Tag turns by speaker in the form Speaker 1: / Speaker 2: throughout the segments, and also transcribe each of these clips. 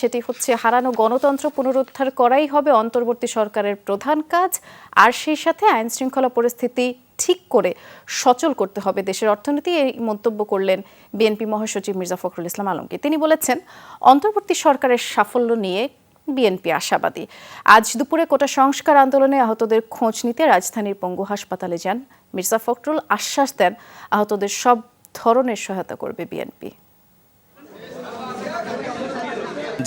Speaker 1: সেটি হচ্ছে হারানো গণতন্ত্র পুনরুদ্ধার করাই হবে অন্তর্বর্তী সরকারের প্রধান কাজ। আর সেই সাথে আইন শৃঙ্খলা পরিস্থিতি ঠিক করে সচল করতে হবে দেশের অর্থনীতি, এই মন্তব্য করলেন বিএনপি মহাসচিব মির্জা ফখরুল ইসলাম আলমগীর। তিনি বলেছেন, অন্তর্বর্তী সরকারের সাফল্য নিয়ে বিএনপি আশাবাদী। আজ দুপুরে কোটা সংস্কার আন্দোলনে আহতদের খোঁজ নিতে রাজধানীর পঙ্গু হাসপাতালে যান মির্জা ফখরুল। আশ্বাস দেন, আহতদের সব ধরনের সহায়তা করবে বিএনপি।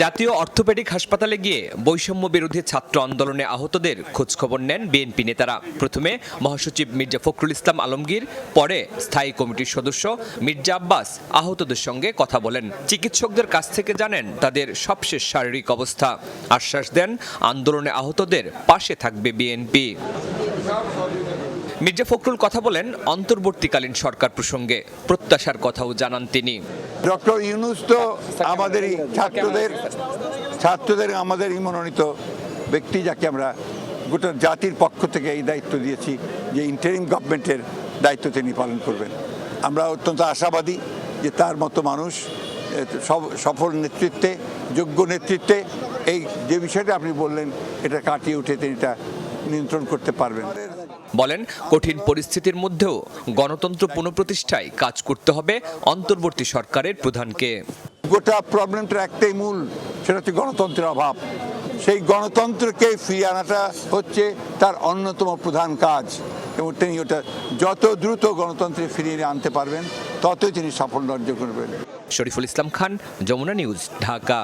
Speaker 2: জাতীয় অর্থোপেডিক হাসপাতালে গিয়ে বৈষম্য বিরোধী ছাত্র আন্দোলনে আহতদের খোঁজখবর নেন বিএনপি নেতারা। প্রথমে মহাসচিব মির্জা ফখরুল ইসলাম আলমগীর, পরে স্থায়ী কমিটির সদস্য মির্জা আব্বাস আহতদের সঙ্গে কথা বলেন। চিকিৎসকদের কাছ থেকে জানেন তাদের সবশেষ শারীরিক অবস্থা। আশ্বাস দেন, আন্দোলনে আহতদের পাশে থাকবে বিএনপি। মির্জা ফখরুল কথা বলেন, অন্তর্বর্তীকালীন সরকার প্রসঙ্গে প্রত্যাশার কথাও জানান তিনি।
Speaker 3: ডক্টর ইউনুস তো আমাদেরই ছাত্রদের ছাত্রদের আমাদেরই মনোনীত ব্যক্তি যাকে আমরা গোটা জাতির পক্ষ থেকে এই দায়িত্ব দিয়েছি যে ইন্টারিম গভর্নমেন্টের দায়িত্ব তিনি পালন করবেন। আমরা অত্যন্ত আশাবাদী যে তার মতো মানুষ সব- সফল নেতৃত্বে যোগ্য নেতৃত্বে এই যে বিষয়টা আপনি বললেন এটা কাটিয়ে উঠে তিনি এটা নিয়ন্ত্রণ করতে পারবেন।
Speaker 2: বলেন কঠিন পরিস্থিতির মধ্যেও গণতন্ত্র পুনঃপ্রতিষ্ঠায় কাজ করতে হবে অন্তর্বর্তী সরকারের প্রধানকে।
Speaker 3: গোটা প্রবলেমটা একটাই মূল সেটা হচ্ছে গণতন্ত্রের অভাব। সেই গণতন্ত্রকে ফিরিয়ে আনাটা হচ্ছে তার অন্যতম প্রধান কাজ। এবং তিনি ওটা যত দ্রুত গণতন্ত্রে ফিরিয়ে আনতে পারবেন ততই তিনি সাফল্য অর্জন করবেন।
Speaker 2: শরীফুল ইসলাম খান যমুনা নিউজ ঢাকা।